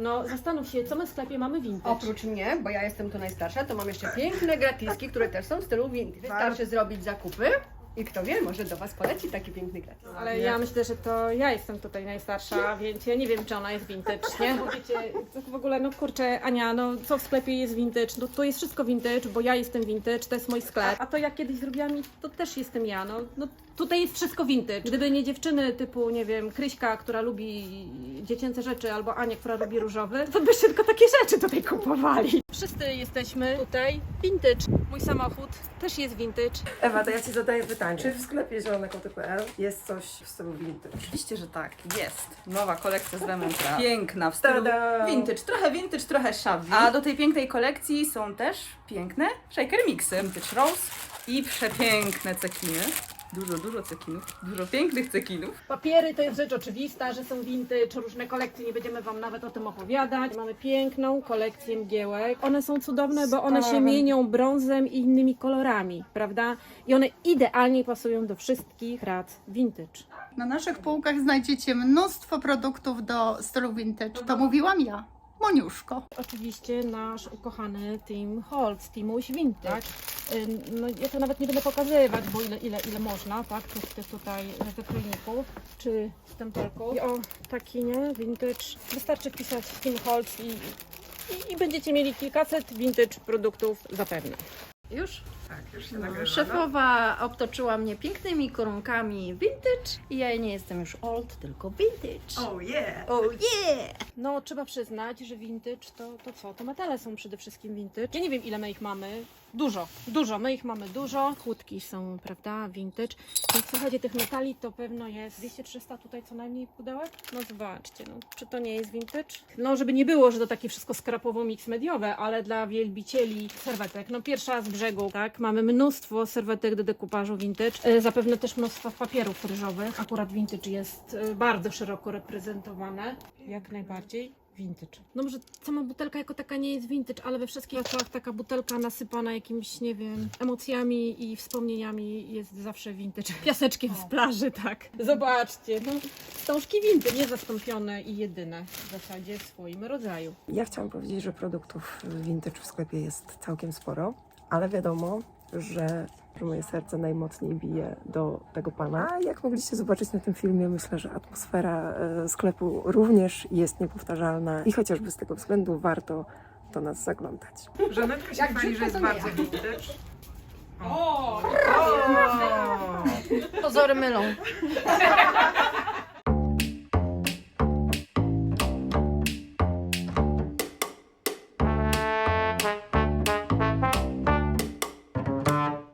No zastanów się, co my w sklepie mamy vintage. Oprócz mnie, bo ja jestem tu najstarsza, to mam jeszcze piękne gratiski, które też są w stylu vintage. Wystarczy zrobić zakupy i kto wie, może do Was poleci taki piękny gratis. Ale ja myślę, że to ja jestem tutaj najstarsza, więc ja nie wiem, czy ona jest vintage, nie? Bo wiecie, to w ogóle, no kurczę, Ania, no co w sklepie jest vintage? No to jest wszystko vintage, bo ja jestem vintage, to jest mój sklep. A to jak kiedyś zrobiłam, i to też jestem ja, no, no tutaj jest wszystko vintage. Gdyby nie dziewczyny typu, nie wiem, Kryśka, która lubi dziecięce rzeczy, albo Ania, która lubi różowy, to byście tylko takie rzeczy tutaj kupowali. Wszyscy jesteśmy tutaj vintage. Mój samochód też jest vintage. Ewa, to ja Ci zadaję pytanie. Czy w sklepie zielonekoty.pl jest coś w stylu vintage? Oczywiście, że tak, jest. Nowa kolekcja z Lemontra. Piękna, w stylu Tada! vintage. Trochę vintage, trochę shabby. A do tej pięknej kolekcji są też piękne shaker mixy. Vintage Rose i przepiękne cekiny. Dużo, dużo cekinów. Dużo pięknych cekinów. Papiery to jest rzecz oczywista, że są vintage, różne kolekcje, nie będziemy Wam nawet o tym opowiadać. Mamy piękną kolekcję mgiełek. One są cudowne, bo one się mienią brązem i innymi kolorami, prawda? I one idealnie pasują do wszystkich prac vintage. Na naszych półkach znajdziecie mnóstwo produktów do stylu vintage. To mówiłam ja, Moniuszko. Oczywiście nasz ukochany Team Holtz, Teamuś Vintage. Ym, No ja to nawet nie będę pokazywać, bo ile, ile, ile można, tak? Tych, tych tutaj wykrojników, czy stempelków. I o, taki, nie? Vintage. Wystarczy wpisać Team Holtz i, i, i będziecie mieli kilkaset vintage produktów zapewne. Już? Tak, już się No, nagrywa. szefowa obtoczyła mnie pięknymi koronkami vintage i ja nie jestem już old, tylko vintage. Oh yeah! Oh yeah! No, trzeba przyznać, że vintage to, to co? To metale są przede wszystkim vintage. Ja nie wiem, ile my ich mamy. Dużo, dużo. My ich mamy dużo. Chłódki są, prawda, vintage. Jak słuchajcie, tych metali to pewno jest 200-300 tutaj co najmniej pudełek. No zobaczcie, no, czy to nie jest vintage? No, żeby nie było, że to takie wszystko skrapowo mix mediowe, ale dla wielbicieli serwetek. No, pierwsza z brzegu, tak? Mamy mnóstwo serwetek do dekupażu vintage. E, Zapewne też mnóstwo papierów ryżowych. Akurat vintage jest e, bardzo szeroko reprezentowane. Jak najbardziej vintage. No może sama butelka jako taka nie jest vintage, ale we wszystkich oczach taka butelka nasypana jakimiś, nie wiem, emocjami i wspomnieniami jest zawsze vintage. Piaseczkiem z plaży, tak. Zobaczcie, no wstążki vintage, niezastąpione i jedyne w zasadzie w swoim rodzaju. Ja chciałam powiedzieć, że produktów vintage w sklepie jest całkiem sporo, ale wiadomo, że moje serce najmocniej bije do tego pana. A jak mogliście zobaczyć na tym filmie, myślę, że atmosfera e, sklepu również jest niepowtarzalna i chociażby z tego względu warto do nas zaglądać. Żanetka się Jak chwali, że jest bardzo vintage. O! Pozory mylą.